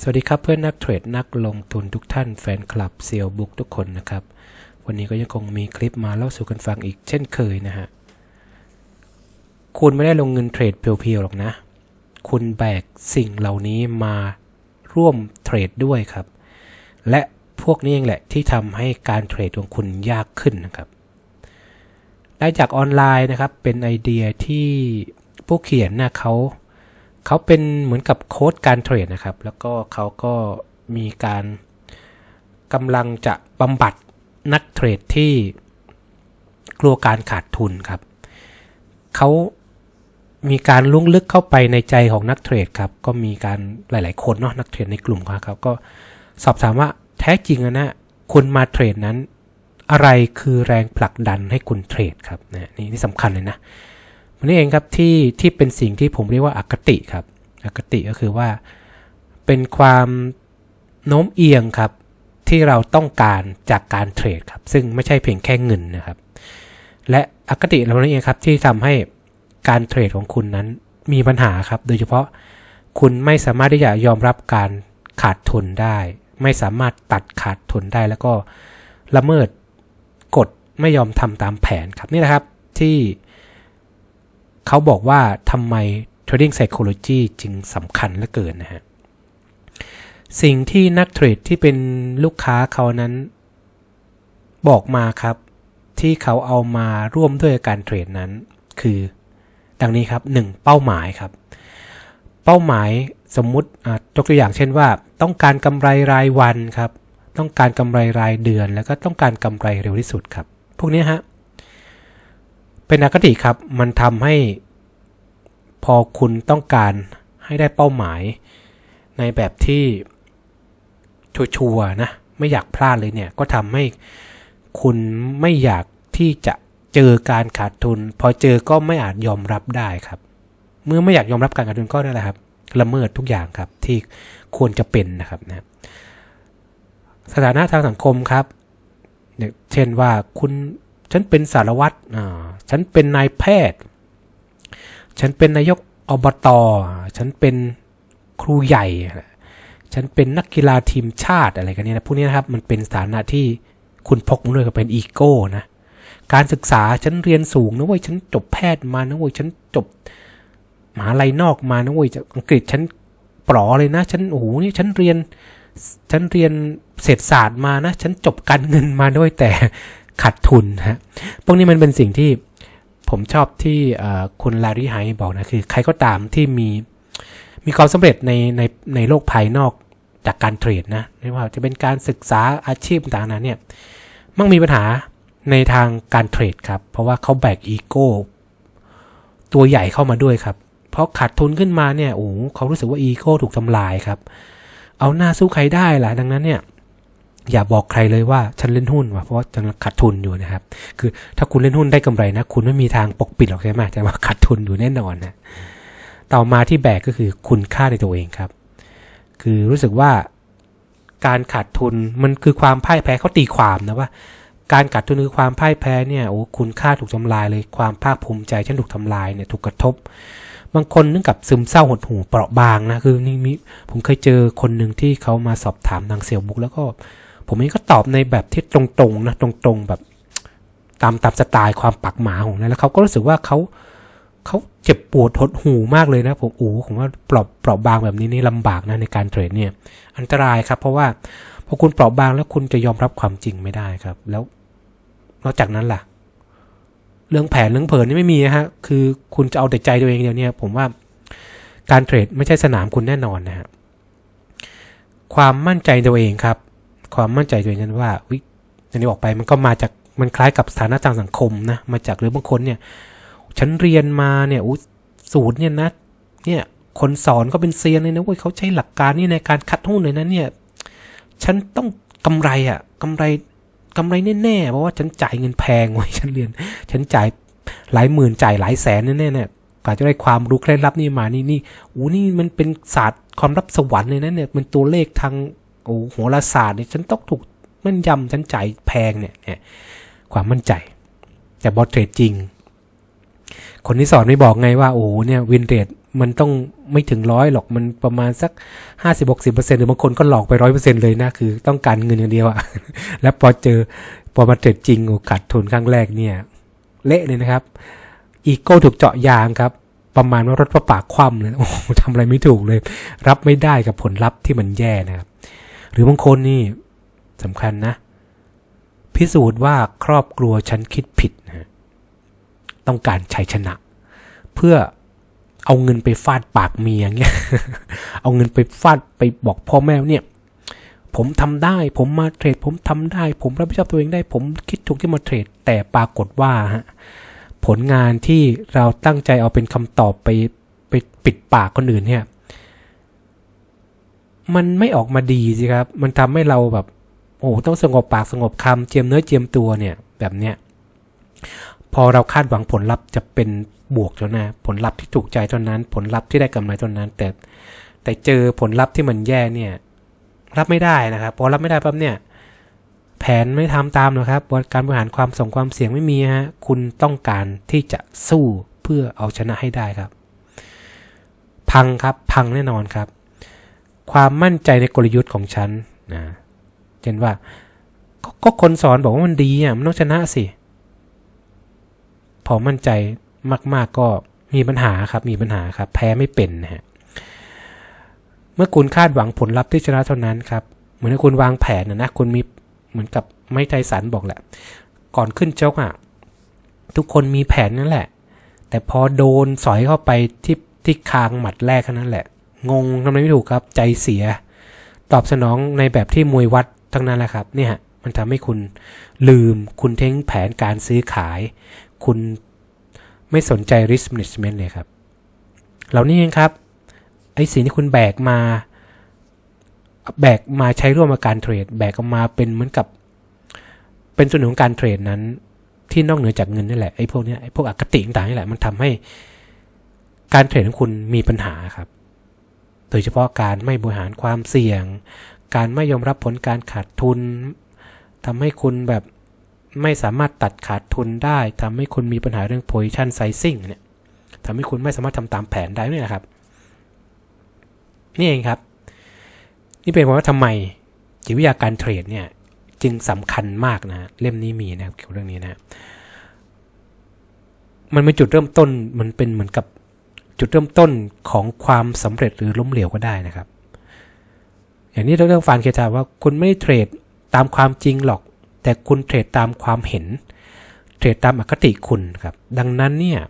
สวัสดีครับเพื่อนนักเทรดนักลงทุนทุกท่านแฟนคลับเซียวบุ๊กทุกคนนะครับ วันนี้ก็ยังคงมีคลิปมาเล่าสู่กันฟังอีกเช่นเคยนะฮะ คุณไม่ได้ลงเงินเทรดเพียวๆหรอกนะ คุณแบกสิ่งเหล่านี้มาร่วมเทรดด้วยครับ และพวกนี้เองแหละที่ทำให้การเทรดของคุณยากขึ้นนะครับ ได้จากออนไลน์นะครับเป็นไอเดียที่ผู้เขียนนะเขา เขาเป็นเหมือนกับโค้ดการเทรดนะครับ แล้วก็เขาก็มีการกำลังจะบำบัดนักเทรดที่กลัวการขาดทุนครับ เขามีการลุ่งลึกเข้าไปในใจของนักเทรดครับ ก็มีการหลาย ๆ คนเนาะนักเทรดในกลุ่มขาครับก็สอบถามว่าแท้จริงอะนะคุณมาเทรดนั้น อะไรคือแรงผลักดันให้คุณเทรดครับนะนี่นี่สำคัญเลยนะ มันนี่เองครับที่ที่เป็นสิ่งที่ผมเรียกว่าอคติครับ อคติก็คือว่าเป็นความโน้มเอียงครับที่เราต้องการจากการเทรดครับ ซึ่งไม่ใช่เพียงแค่เงินนะครับ และอคติเรานี่เองครับที่ทำให้การเทรดของคุณนั้นมีปัญหาครับ โดยเฉพาะคุณไม่สามารถที่จะยอมรับการขาดทุนได้ ไม่สามารถตัดขาดทุนได้แล้วก็ละเมิดกฎไม่ยอมทำตามแผนครับนี่นะครับที่ เขาบอกว่าทำไม Trading Psychology จึงสำคัญเหลือเกินนะฮะ สิ่งที่นักเทรดที่เป็นลูกค้าเขานั้น บอกมาครับ ที่เขาเอามาร่วมด้วยการเทรดนั้น คือ ดังนี้ครับ 1. เป้าหมายครับ เป้าหมายสมมุติยกตัวอย่างเช่นว่า ต้องการกำไรรายวันครับ ต้องการกำไรรายเดือน แล้วก็ต้องการกำไรเร็วที่สุดครับ พวกนี้ฮะ เป็นอคติครับ มันทำให้พอคุณต้องการให้ได้เป้าหมาย ในแบบที่ชัวร์นะ ไม่อยากพลาดเลยเนี่ย ก็ทำให้คุณไม่อยากที่จะเจอการขาดทุน พอเจอก็ไม่อาจยอมรับได้ครับ เมื่อไม่อยากยอมรับการขาดทุนก็นั่นแหละครับ ละเมิดทุกอย่างครับที่ควรจะเป็นนะครับนะสถานะทางสังคมครับเช่นว่าคุณ ฉันเป็นสารวัตรฉันเป็นนายแพทย์ ฉันเป็นนายกอบตฉันเป็นครูใหญ่ ฉันเป็นนักกีฬาทีมชาติอะไรกันเนี่ยนะพวกนี้นะครับ มันเป็นสถานะที่คุณพกมาด้วยก็เป็นอีโก้นะ การศึกษาฉันเรียนสูงนะเว้ย ฉันจบแพทย์มานะเว้ย ฉันจบมหาลัยนอกมานะเว้ยจากอังกฤษฉันปลอเลยนะ ฉันโอ้โหนี่ฉันเรียน ฉันเรียนเศรษฐศาสตร์มานะ ฉันจบการเงินมาด้วยแต่ ขาดทุนฮะ พวกนี้มันเป็นสิ่งที่ผมชอบที่คุณลารีไฮบอกนะ คือ ใครก็ตามที่มีมีความสำเร็จในในในโลกภายนอกจากการเทรดนะ ไม่ว่าจะเป็นการศึกษาอาชีพต่างๆนั้นเนี่ย มั่งมีปัญหาในทางการเทรดครับ เพราะว่าเขาแบกอีโก้ตัวใหญ่เข้ามาด้วยครับ เพราะขาดทุนขึ้นมาเนี่ย โอ้เขารู้สึกว่าอีโก้ถูกทำลายครับ เอาหน้าสู้ใครได้ล่ะ ดังนั้นเนี่ย อย่าบอกใครเลยว่าฉันเล่นหุ้นว่ะเพราะฉันขาดทุนอยู่นะครับ คือถ้าคุณเล่นหุ้นได้กำไรนะ คุณไม่มีทางปกปิดหรอกใช่ไหมแต่ว่าขาดทุนอยู่แน่นอนนะต่อมาที่แบกก็คือคุณค่าในตัวเองครับ คือรู้สึกว่าการขาดทุนมันคือความพ่ายแพ้เขาตีความนะว่า การขาดทุนคือความพ่ายแพ้เนี่ยโอ้คุณค่าถูกทำลายเลยความภาคภูมิใจฉันถูกทำลายเนี่ยถูกกระทบบางคนนึกกับซึมเศร้าหดหู่เปราะบางนะคือนี่มีผมเคยเจอคนหนึ่งที่เขามาสอบถามทางเซลบุ๊กแล้วก็ ผมเองก็ตอบในแบบที่ตรงๆนะตรงๆแบบตามตามสไตล์ความปักหมาของนะแล้วเขาก็รู้สึกว่าเขาเขาเจ็บปวดหดหูมากเลยนะผมโอ้ผมว่าปราะเปราะบางแบบนี้นี่ลำบากนะในการเทรดเนี่ย อันตรายครับ เพราะว่าพอคุณปราะบางแล้วคุณจะยอมรับความจริงไม่ได้ครับ แล้วนอกจากนั้นล่ะ เรื่องแผนเรื่องเผินนี่ไม่มีนะฮะคือคุณจะเอาแต่ใจตัวเองเดียวเนี่ย ผมว่าการเทรดไม่ใช่สนามคุณแน่นอนนะฮะความมั่นใจตัวเองครับ ความมั่นใจตัวเองนั้นว่าวิอย่างที่บอกไปมันก็มาจากมันคล้ายกับสถานะทางสังคมนะมาจากหรือบางคนเนี่ย ฉันเรียนมาเนี่ยอุสูตรเนี่ยนะเนี่ยคนสอนก็เป็นเซียนเลยนะเว้ยเขาใช้หลักการนี่ในการคัดหุ้นเลยนะเนี่ย ฉันต้องกำไรอะ่ะกำไรกำไรแน่ๆเพราะว่าฉันจ่ายเงินแพงไว้ฉันเรียน ฉันจ่ายหลายหมื่นจ่ายหลายแสนแน่ๆเนี่ยกว่าจะได้ความรู้เคล็ดลับนี่มานี่นี่อู้นี่มันเป็นศาสตร์ความรับสวรรค์เลยนะเนี่ยเป็นตัวเลขทาง โอ้โหราศาสตร์เนี่ยฉันต้องถูกมั่นยำฉันจ่ายแพงเนี่ยเนี่ย ความมั่นใจ แต่บอทเทรดจริง คนที่สอนไม่บอกไงว่า โอ้เนี่ยวินเทรดมันต้องไม่ถึงร้อยหรอกมันประมาณสักห้าสิบหกสิบเปอร์เซ็นต์หรือบางคนก็หลอกไปร้อยเปอร์เซ็นต์เลยนะ คือต้องการเงินอย่างเดียวอะแล้วพอเจอพอมาเทรดจริงโอ้ขาดทุนครั้งแรกเนี่ย เละเลยนะครับ อีโก้ถูกเจาะยางครับ ประมาณว่ารถประปากคว่ำเลยโอ้โหทำอะไรไม่ถูกเลย รับไม่ได้กับผลลัพธ์ที่มันแย่นะครับ หรือบางคนนี่สำคัญนะ พิสูจน์ว่าครอบครัวฉันคิดผิดนะต้องการชัยชนะ เพื่อเอาเงินไปฟาดปากเมียเงี้ย เอาเงินไปฟาดไปบอกพ่อแม่เนี่ย ผมทำได้ ผมมาเทรด ผมทำได้ ผมรับผิดชอบตัวเองได้ ผมคิดถูกที่มาเทรด แต่ปรากฏว่าฮะผลงานที่เราตั้งใจเอาเป็นคำตอบไปไปปิดปากคนอื่นเนี่ย มันไม่ออกมาดีสิครับ มันทำให้เราแบบ โอ้โหต้องสงบปากสงบคำเจียมเนื้อเจียมตัวเนี่ย แบบเนี้ยพอเราคาดหวังผลลัพธ์จะเป็นบวกเท่านั้นผลลัพธ์ที่ถูกใจเท่านั้น ผลลัพธ์ที่ได้กำไรเท่านั้น แต่แต่เจอผลลัพธ์ที่มันแย่เนี่ย รับไม่ได้นะครับ พอรับไม่ได้ปั๊บเนี่ย แผนไม่ทำตามหรอกครับการบริหารความส่งความเสี่ยงไม่มีฮะคุณต้องการที่จะสู้เพื่อเอาชนะให้ได้ครับ พังครับพังแน่นอนครับ ความมั่นใจในกลยุทธ์ของฉันนะเช่นว่าก็ก็คนสอนบอกว่ามันดีอะมันต้องชนะสิ พอมั่นใจมาก ๆก็มีปัญหาครับมีปัญหาครับ แพ้ไม่เป็นนะฮะเมื่อคุณคาดหวังผลลัพธ์ที่ชนะเท่านั้นครับ เหมือนคุณวางแผนนะนะคุณมีเหมือนกับไม่ไทสันบอกแหละ ก่อนขึ้นโจกอะทุกคนมีแผนนั่นแหละ แต่พอโดนสอยเข้าไปที่ที่คางหมัดแรกแค่นั้นแหละ งงทำอะไรไม่ถูกครับ ใจเสีย ตอบสนองในแบบที่มวยวัดทั้งนั้นแหละครับเนี่ยมันทำให้คุณลืม คุณเท้งแผนการซื้อขาย คุณไม่สนใจ risk management เลยครับ เหล่านี้เองครับ ไอ้สิ่งที่คุณแบกมา แบกมาใช้ร่วมกับการเทรด แบกมาเป็นเหมือนกับ เป็นส่วนหนึ่งของการเทรดนั้น ที่นอกเหนือจากเงินนี่แหละ ไอ้พวกนี้ไอ้พวกอคติต่างๆนี่แหละ มันทำให้การเทรดของคุณมีปัญหาครับ ดยเฉพาะการไม่บริหารความเสี่ยง การไม่ยอมรับผลการขาดทุนทำให้คุณแบบไม่สามารถตัดขาดทุนได้ทำให้คุณมีปัญหาเรื่อง position sizing เนี่ยทำให้คุณไม่สามารถทำตามแผนได้นี่แหละครับ นี่เองครับ นี่เป็นเพราะว่าทำไมจิตวิทยาการเทรดเนี่ยจึงสำคัญมากนะ เล่มนี้มีนะครับเกี่ยวกับเรื่องนี้นะ มันเป็นจุดเริ่มต้นมันเป็นเหมือนกับ จุดเริ่มต้นของความสำเร็จหรือล้มเหลวก็ได้นะครับ อย่างนี้เราเรื่องฟานเคทาว่าคุณไม่ได้เทรดตามความจริงหรอก แต่คุณเทรดตามความเห็น เทรดตามอคติคุณครับ ดังนั้นเนี่ย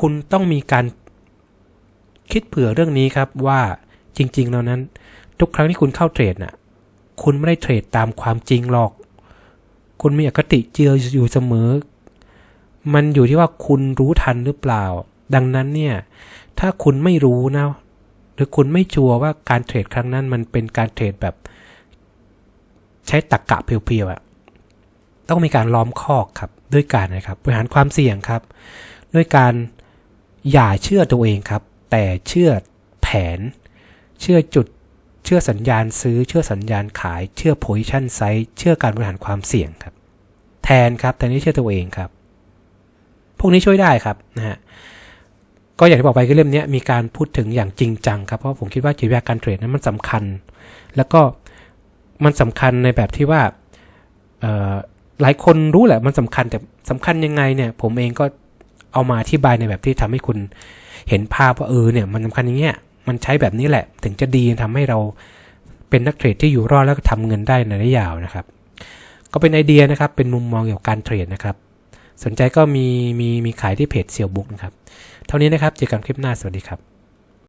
คุณต้องมีการคิดเผื่อเรื่องนี้ครับว่าจริง ๆ แล้วนั้น ทุกครั้งที่คุณเข้าเทรดน่ะ คุณไม่ได้เทรดตามความจริงหรอก คุณมีอคติเจืออยู่เสมอ มันอยู่ที่ว่าคุณรู้ทันหรือเปล่า ดังนั้นเนี่ย ถ้าคุณไม่รู้นะ หรือคุณไม่ชัวร์ว่าการเทรดครั้งนั้นมันเป็นการเทรดแบบ ใช้ตรกกะเพียวๆอะต้องมีการล้อมคอกครับ ด้วยการนะครับ บริหารความเสี่ยงครับ ด้วยการอย่าเชื่อตัวเองครับ แต่เชื่อแผน เชื่อจุด เชื่อสัญญาณซื้อ เชื่อสัญญาณขาย เชื่อ position size เชื่อการบริหารความเสี่ยงครับ แทนครับ แต่นี่เชื่อตัวเองครับ พวกนี้ช่วยได้ครับนะฮะก็อย่างที่บอกไปคือเล่มนี้มีการพูดถึงอย่างจริงจังครับเพราะผมคิดว่าจิตวิทยาการเทรดนั้นมันสำคัญ แล้วก็มันสำคัญในแบบที่ว่าหลายคนรู้แหละมันสำคัญแต่สำคัญยังไงเนี่ย ผมเองก็เอามาอธิบายในแบบที่ทำให้คุณเห็นภาพว่าเออเนี่ยมันสำคัญอย่างเงี้ยมันใช้แบบนี้แหละถึงจะดีทำให้เราเป็นนักเทรดที่อยู่รอดแล้วก็ทำเงินได้ในระยะยาวนะครับ ก็เป็นไอเดียนะครับเป็นมุมมองเกี่ยวกับการเทรดนะครับ สนใจก็มีมีมีขายที่เพจเซียวบุ๊กนะครับ เท่านี้นะครับ เจอกันคลิปหน้า สวัสดีครับ